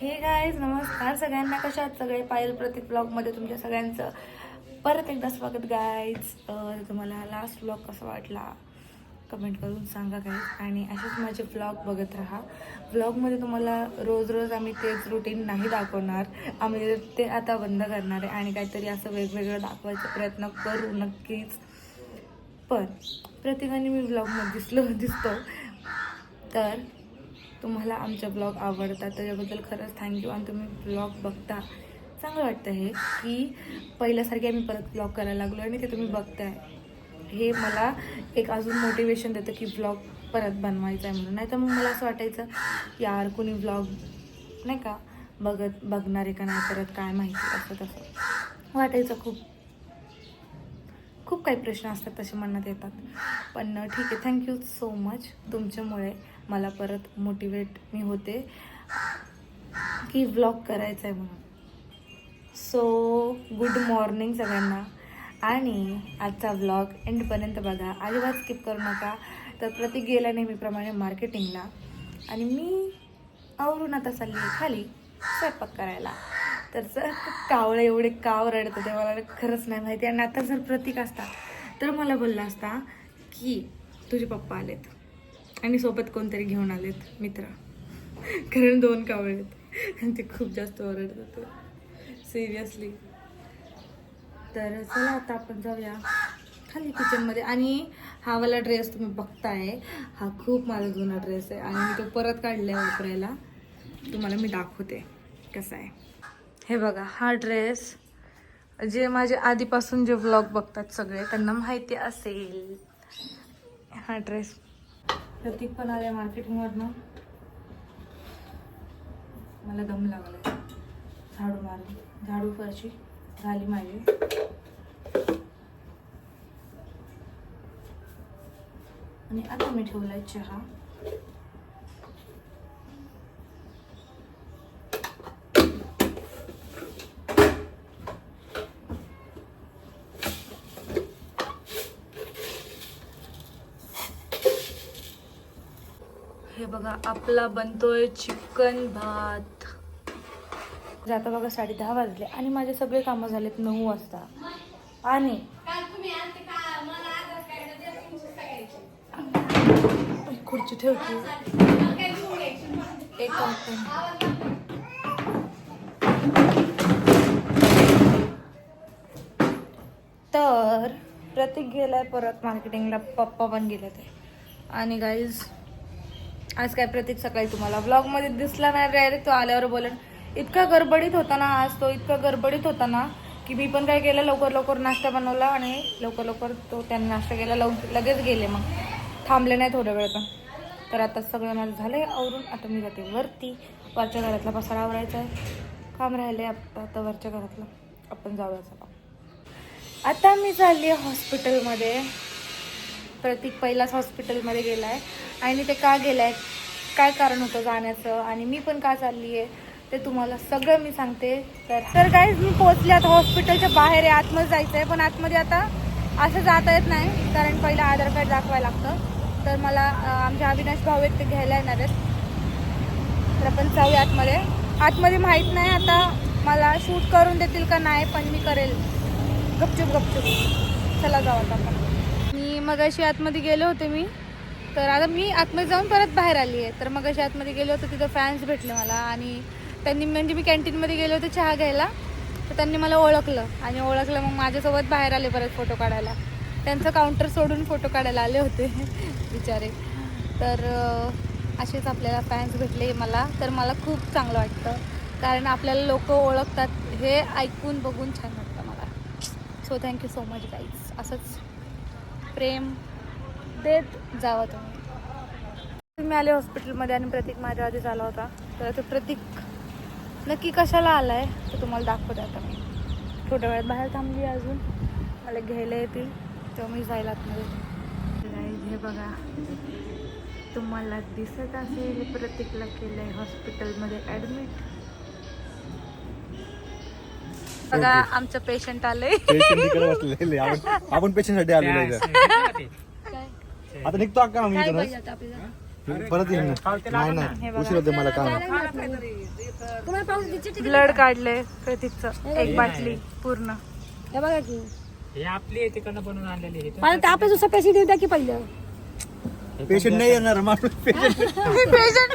हे गाईज नमस्कार सगळ्यांना. कशा सगळे? पायल प्रतीक ब्लॉगमध्ये तुमच्या सगळ्यांचं परत एकदा स्वागत गाईज तुम्हाला लास्ट ब्लॉग कसा वाटला? कमेंट करून सांगा गाईज आणि असेच माझे ब्लॉग बघत राहा. ब्लॉगमध्ये तुम्हाला रोज रोज आम्ही तेच रुटीन नाही दाखवणार. आम्ही ते आता बंद करणार आहे आणि काहीतरी असं वेगवेगळं दाखवायचा प्रयत्न करू नक्कीच. पण प्रत्येकाने मी ब्लॉगमध्ये दिसलो दिसतो. तर तुम्हाला आमचे ब्लॉग आवडतात त्याच्याबद्दल खरंच थँक्यू आणि तुम्ही ब्लॉग बघता चांगलं वाटतं हे की पहिल्यासारखे आम्ही परत ब्लॉग करायला लागलो आणि ते तुम्ही बघताय. हे मला एक अजून मोटिवेशन देतं की ब्लॉग परत बनवायचा आहे म्हणून. नाही तर मग मला असं वाटायचं यार कोणी ब्लॉग नाही का बघत बघणार आहे का नाही परत काय माहिती असं तसं. वाटायचं खूप. खूप काही प्रश्न असतात तसे म्हणण्यात येतात. पण ठीक आहे. थँक्यू सो मच तुमच्यामुळे मला परत मोटिवेट मी होते की व्लॉग करायचा आहे म्हणून. सो गुड मॉर्निंग सगळ्यांना. आणि आजचा व्लॉग एंडपर्यंत बघा. अजिबात स्किप करू नका. तर प्रतीक गेल्या नेहमीप्रमाणे मार्केटिंगला आणि मी आवरून आता चालली खाली स्वयंपाक करायला. तर कावळे एवढे काव रडत ते मला खरंच नाही माहिती. आणि आता जर प्रतीक असता तर मला बोलला असता की तुझे पप्पा आलेत आणि सोबत कोणतरी घेऊन आलेत मित्र. कारण दोन कावळे आहेत. आणि ते खूप जास्त ओरडत होते सिरियसली तर चला आता आपण जाऊया खाली किचनमध्ये आणि हा वाला ड्रेस तुम्ही बघताय हा खूप माझा जुना ड्रेस आहे. आणि मी तो परत काढला आहे वापरायला. तुम्हाला मी दाखवते कसा आहे. हे बघा हा ड्रेस जे माझे आधीपासून जे व्लॉग बघतात सगळे त्यांना माहिती असेल. हा ड्रेस प्रतीक पण आले मार्केटिंगवरनं मला दम लागलाय. झाडू मारली. झाडू फरशी झाली माझी. आणि आता मी ठेवलाय चहा. हे बघा आपला बनतोय चिकन भात. जाता बघा साडे दहा वाजले आणि माझे सगळे कामं झालेत नऊ वाजता. आणि खुर्ची ठेवते. एक. तर प्रतीक गेलाय परत मार्केटिंगला पप्पा पण गेले ते आणि गाईज आज काय प्रतीक सकाळी तुम्हाला ब्लॉगमध्ये दिसला नाही डायरेक्ट तो आल्यावर बोलेन. इतका गडबडीत होता ना आज तो इतका गडबडीत होता ना की मी पण काय केलं लवकर लवकर नाश्ता बनवला आणि लवकर लवकर तो त्यांनी नाश्ता केला लव लगेच गेले मग. थांबले नाही थोड्या वेळ पण. तर आता सगळं मला झालं आहे आवरून. आता मी जाते वरती. वरच्या घरातला पसारा आवरायचा आहे. काम राहिले आता आता वरच्या घरातलं. आपण जाऊया चला. आता मी चालली आहे हॉस्पिटलमध्ये. प्रतीक पहिलाच हॉस्पिटलमध्ये गेला आहे आणि ते का गेलं आहे काय कारण होतं जाण्याचं? आणि मी पण का चालली आहे ते तुम्हाला सगळं मी सांगते. तर तर काहीच मी पोहोचले आता हॉस्पिटलच्या बाहेर आहे. आतमध्ये जायचं आहे पण आतमध्ये आता असं जाता येत नाही कारण पहिलं आधार कार्ड दाखवायला लागतं. तर मला आमच्या अविनाश भाऊ आहेत ते घ्यायला येणार आहेत. तर आपण जाऊया आतमध्ये. आतमध्ये माहीत नाही आता मला शूट करून देतील का नाही पण मी करेल. गपचूप गपचूप. चला जाऊ आता आपण. मग अशी आतमध्ये गेले होते मी. तर आता मी आतमध्ये जाऊन परत बाहेर आली आहे. तर मगाशी आतमध्ये गेले होते तिथं फॅन्स भेटले मला आणि त्यांनी म्हणजे मी कॅन्टीनमध्ये गेले होते चहा घ्यायला. तर त्यांनी मला ओळखलं आणि ओळखलं मग माझ्यासोबत बाहेर आले परत फोटो काढायला. त्यांचं काउंटर सोडून फोटो काढायला आले होते बिचारे. तर असेच आपल्याला फॅन्स भेटले मला. तर मला खूप चांगलं वाटतं. कारण आपल्याला लोक ओळखतात हे ऐकून बघून छान वाटतं मला. So thank you so much guys असंच. प्रेम देत जावं तुम्ही. मी आले हॉस्पिटलमध्ये आणि प्रतीक माझ्या आधीच आला होता. तर तो प्रतीक नक्की कशाला आला आहे ते तुम्हाला दाखवत आता मी. थोड्या वेळात बाहेर थांबली अजून. मला घ्यायला येतील. तेव्हा मी जाईल आतमध्ये हे बघा. तुम्हाला दिसत असेल प्रतीकला केलं आहे हॉस्पिटलमध्ये ॲडमिट बघा आमचं पेशंट आलंय. पेशंट तिकडे बसलेले आपण आपण पेशंटसाठी आलेलो आहे आता निघतो अक्का आम्ही काय इथूनच पाहिजे आता आपल्याला? परत येईल ना. नाही नाही. उशीर होते मला काम तुम्हाला पाऊस चिठ्ठी ब्लड काढले प्रतीकचं एक बाटली पूर्ण. हे बघा की. हे आपली आहे तिकडनं बनवून आणलेली आहे. मला ते आपल्या दुसरं पैसे देऊ द्या की पहिलं. पेशंट नाही येणार माणूस पेशंट पेशंट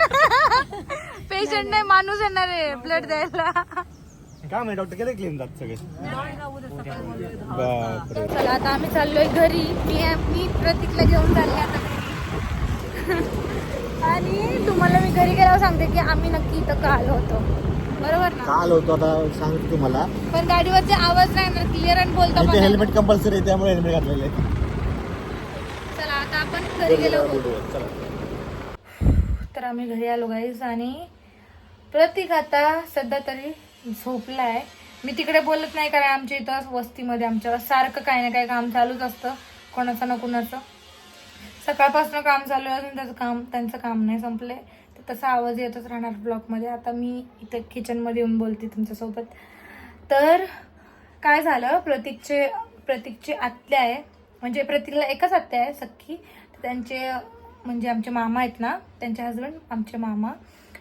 पेशंट नाही माणूस येणार आहे ब्लड द्यायला. काम आहे डॉक्टर केले क्लेम जात सगळे. बापरे. चला आता आम्ही चाललोय घरी. मी मी प्रतीकला घेऊन चालले आता घरी. आणि तुम्हाला मी घरी गेल्यावर सांगते की आम्ही नक्की इथं का आलो होतो. बरोबर ना? काल होतो आता सांगतो तुम्हाला. पण गाडीवरचे आवाज नाही ना क्लिअर आणि बोलता इथे हेल्मेट कंपल्सरी आहे त्यामुळे हेल्मेट घातलेलं. चला आता आपण घरी गेलो. तर आम्ही घरी आलो गाईज आणि प्रतीक आता सध्या तरी झोपलाय. मी तिकडे बोलत नाही कारण आमच्या इथं वस्तीमध्ये आमच्या सारखं काही ना काही काम चालूच असतं. कोणाचं ना कुणाचं. सकाळपासून काम चालू आहे अजून त्याचं काम त्यांचं काम नाही संपले. तर तसा आवाज येतच राहणार ब्लॉकमध्ये. आता मी इथं किचनमध्ये येऊन बोलते तुमच्यासोबत. तर काय झालं? प्रतीकचे प्रतीकचे आत्या आहे. म्हणजे प्रतीकला एकच आत्या आहे सख्खी. तर त्यांचे म्हणजे आमचे मामा आहेत ना त्यांचे हजबंड आमचे मामा.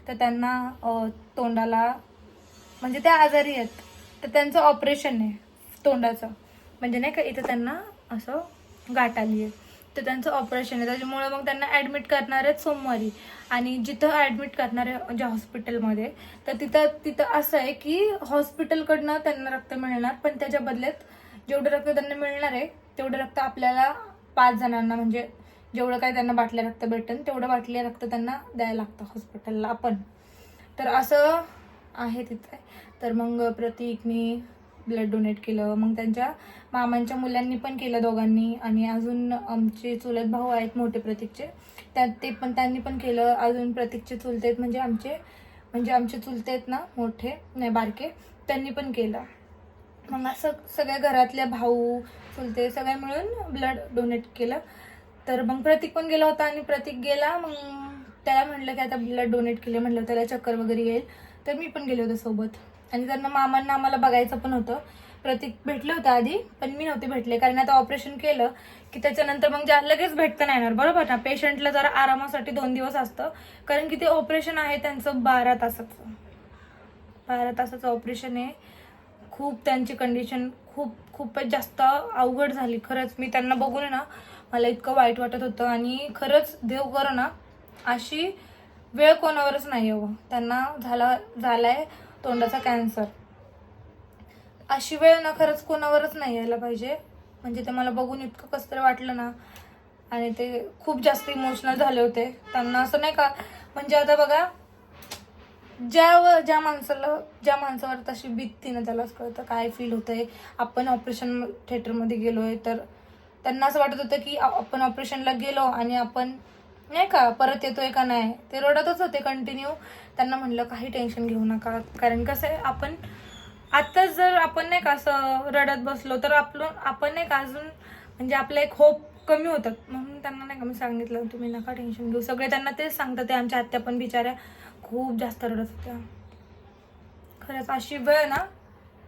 तर त्यांना तोंडाला म्हणजे त्या आजारी आहेत तर त्यांचं ऑपरेशन आहे तोंडाचं. म्हणजे नाही का इथं त्यांना असं गाठ आली आहे. तर त्यांचं ऑपरेशन आहे. त्याच्यामुळे मग त्यांना ॲडमिट करणार आहेत सोमवारी. आणि जिथं ॲडमिट करणार आहे म्हणजे हॉस्पिटलमध्ये तर तिथं तिथं असं आहे की हॉस्पिटलकडनं त्यांना रक्त मिळणार पण त्याच्या बदल्यात जेवढं रक्त त्यांना मिळणार आहे तेवढं रक्त आपल्याला पाच जणांना म्हणजे जेवढं काय त्यांना बाटल्या रक्त भेटेल तेवढं बाटल्या रक्त त्यांना द्यायला लागतं हॉस्पिटलला आपण. तर असं आहे तिथे. तर मग प्रतीकनी ब्लड डोनेट केलं. मग त्यांच्या मामांच्या मुलांनी पण केलं दोघांनी. आणि अजून आमचे चुलत भाऊ आहेत मोठे प्रतीकचे. त्यात ते पण त्यांनी पण केलं. अजून प्रतीकचे चुलते आहेत म्हणजे आमचे म्हणजे आमचे चुलते आहेत ना मोठे नाही बारके त्यांनी पण केलं. मग असं सगळ्या घरातल्या भाऊ चुलते सगळे मिळून ब्लड डोनेट केलं. तर मग प्रतीक पण गेला होता आणि प्रतीक गेला. मग त्याला म्हटलं की आता ब्लड डोनेट केले. म्हटलं त्याला चक्कर वगैरे येईल. तर मी पण गेले होते सोबत. आणि त्यांना मामांना आम्हाला बघायचं पण होतं. प्रतीक भेटले होते आधी पण मी नव्हते भेटले कारण आता ऑपरेशन केलं की त्याच्यानंतर मग ज्या लगेच भेटता नाही येणार बरोबर ना? पेशंटला जरा आरामासाठी दोन दिवस असतं. कारण की ते ऑपरेशन आहे त्यांचं बारा तासाचं. बारा तासाचं ऑपरेशन आहे. खूप त्यांची कंडिशन खूप खूपच जास्त अवघड झाली. खरंच मी त्यांना बघून ना मला इतकं वाईट वाटत होतं. आणि खरंच देव करो ना अशी वेळ कोणावरच नाही हो. त्यांना झाला झालाय तोंडाचा कॅन्सर अशी वेळ ना खरंच कोणावरच नाही यायला पाहिजे. म्हणजे ते मला बघून इतकं कसं तरी वाटलं ना. आणि ते खूप जास्त इमोशनल झाले होते. त्यांना असं नाही का म्हणजे आता बघा ज्या ज्या माणसाला ज्या माणसावर तशी भीती ना त्यालाच कळतं काय फील होतंय. आपण ऑपरेशन थिएटरमध्ये आहे तर त्यांना असं वाटत होतं की आपण ऑपरेशनला गेलो आणि आपण नाही का परत येतोय का नाही? ते रडतच होते कंटिन्यू त्यांना म्हणलं काही टेन्शन घेऊ नका. कारण कसं आहे आपण आत्ताच जर आपण नाही का असं रडत बसलो तर आपलं आपण नाही का अजून म्हणजे आपला एक होप कमी होतात म्हणून त्यांना नाही का मी सांगितलं तुम्ही नका टेन्शन घेऊ. सगळे त्यांना तेच सांगतात ते आमच्या आत्या पण बिचाऱ्या खूप जास्त रडत होत्या. खरंच अशी वेळ ना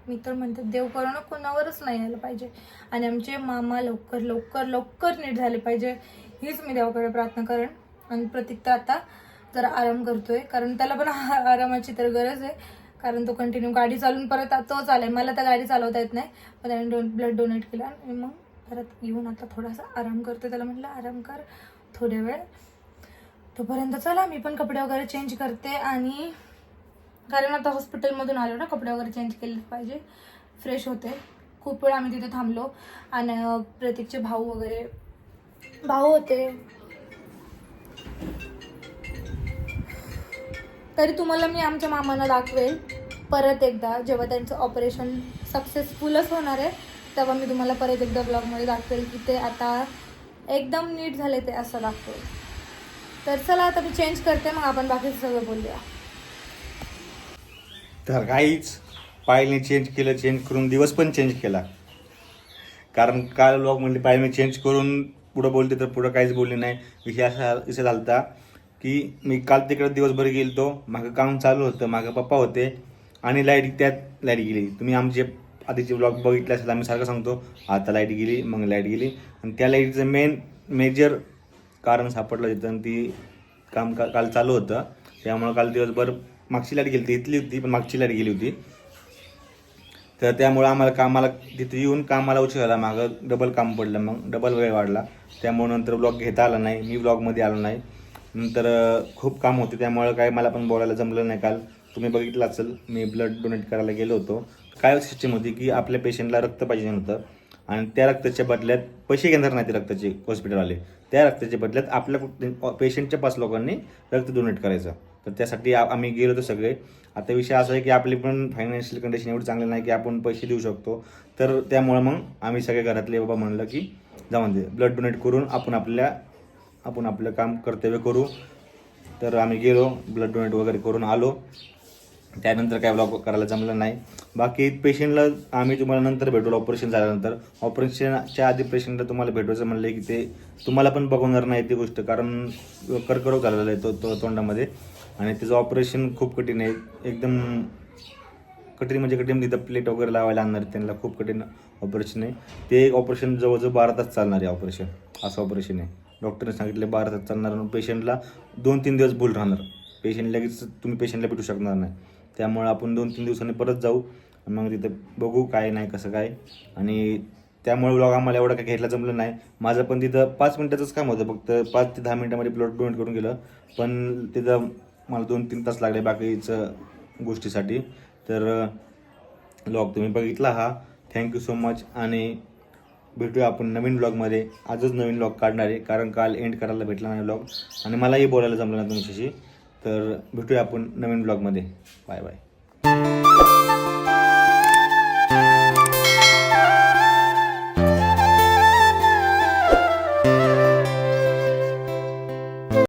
मी तर म्हणते देव करो कोणावरच नाही यायला पाहिजे. आणि आमचे मामा लवकर लवकर लवकर नीट झाले पाहिजे. हीच मी देवाकडे प्रार्थना करेन. आणि प्रतीक तर आता जरा आराम करतोय. कारण त्याला पण आ- आरामाची तर गरज आहे. कारण तो कंटिन्यू गाडी चालून परत आता तोच आलाय मला तर गाडी चालवता येत नाही. पण त्याने डोन ब्लड डोनेट केला आणि मग परत येऊन आता थोडासा आराम करतोय. त्याला म्हटलं आराम कर थोड्या वेळ. तोपर्यंत चला मी पण कपडे वगैरे चेंज करते. आणि कारण आता हॉस्पिटलमधून आलो ना कपडे वगैरे चेंज केले पाहिजे. फ्रेश होते. खूप वेळ आम्ही तिथे थांबलो. आणि प्रतीकचे भाऊ वगैरे भाऊ होते. तरी तुम्हाला मी आमच्या मामांना दाखवेल परत एकदा जेव्हा त्यांचं ऑपरेशन सक्सेसफुलच होणार आहे तेव्हा मी तुम्हाला परत एकदा ब्लॉगमध्ये दाखवेल की ते आता एकदम नीट झाले ते असं दाखवेल. तर चला आता मी चेंज करते मग आपण बाकीचं सगळं बोलूया. तर काहीच पायलने चेंज केलं चेंज करून दिवस पण चेंज केला. कारण काल लोक म्हणले पायल मी चेंज करून पुढं बोलते तर पुढं काहीच बोलले नाही. विषय असा विषय झाला की मी काल तिकडे दिवसभर गेलो मागं काम चालू होतं. मागं पप्पा होते. आणि लाइट त्यात लाइट गेली. तुम्ही आमचे आधीचे ब्लॉग बघितले असेल आम्ही सारखं सांगतो. आता लाइट गेली मग लाइट गेली. आणि त्या लाईटचं मेन मेजर कारण सापडलं तिथं आणि ती काम का काल चालू होतं. त्यामुळं काल दिवसभर मागची लाइट गेली होती इथली होती पण मागची लाइट गेली होती. तर त्यामुळं आम्हाला कामाला तिथे येऊन कामाला उशीर झाला मागं डबल काम पडलं मग डबल वेळ वाढला. त्यामुळे नंतर ब्लॉग घेता आला नाही मी ब्लॉगमध्ये आलो नाही. नंतर खूप काम होते त्यामुळं काय मला पण बोलायला जमलं नाही काल. तुम्ही बघितलं असेल मी ब्लड डोनेट करायला गेलो होतो. काय सिस्टम होती की आपल्या पेशंटला रक्त पाहिजे होतं आणि त्या रक्ताच्या बदल्यात पैसे घेणार नाही ते रक्ताचे हॉस्पिटलवाले त्या रक्ताच्या बदल्यात आपल्या पेशंटच्या पाच लोकांनी रक्त डोनेट करायचं. तर त्यासाठी आ- आम्ही गेलो होतो सगळे. आता विषय असा आहे की आपली पण फायनान्शियल कंडिशन एवढी चांगली नाही की आपण पैसे देऊ शकतो. तर त्यामुळं मग आम्ही सगळे घरातले बाबा म्हणलं की जाऊन दे ब्लड डोनेट करून आपण आपल्या आपण आपलं काम कर्तव्य करू. तर आम्ही गेलो ब्लड डोनेट वगैरे करून आलो. त्यानंतर काय ब्लॉग करायला जमलं नाही. बाकी पेशंटला आम्ही तुम्हाला नंतर भेटू ऑपरेशन झाल्यानंतर. ऑपरेशनच्या आधी पेशंटला तुम्हाला भेटवायचं म्हणलं की ते तुम्हाला पण बघवणार नाही ती गोष्ट. कारण कर्करोग झालेला आहे तो तो तोंडामध्ये. आणि त्याचं ऑपरेशन खूप कठीण आहे. एकदम कठीण म्हणजे कठीण तिथं प्लेट वगैरे लावायला आणणार त्यांना खूप कठीण ऑपरेशन आहे. ते ऑपरेशन जवळजवळ बारा तास चालणार आहे ऑपरेशन असं ऑपरेशन आहे. डॉक्टरने सांगितलं बारा तास चालणार पेशंटला दोन तीन दिवस भूल राहणार. पेशंट लगेच तुम्ही पेशंटला भेटू शकणार नाही. त्यामुळे आपण दोन तीन दिवसांनी परत जाऊ. मग तिथं बघू काय नाही कसं काय. आणि त्यामुळे ब्लॉग आम्हाला एवढं काय घ्यायला जमलं नाही. माझं पण तिथं पाच मिनटाचंच काम होतं. फक्त पाच ते दहा मिनटामध्ये प्लॉट डोनेट करून गेलं. पण तिथं मला दोन तीन तास लागले बाकीचं गोष्टीसाठी. तर ब्लॉग तुम्ही बघितला हा. थँक्यू सो मच आणि भेटूया आपण नवीन ब्लॉगमध्ये आजच नवीन ब्लॉग काढणार आहे कारण काल एंड करायला भेटला नाही ब्लॉग आणि मलाही बोलायला जमलं नाही तुमच्याशी. तर भेटूया आपण नवीन ब्लॉगमध्ये बाय बाय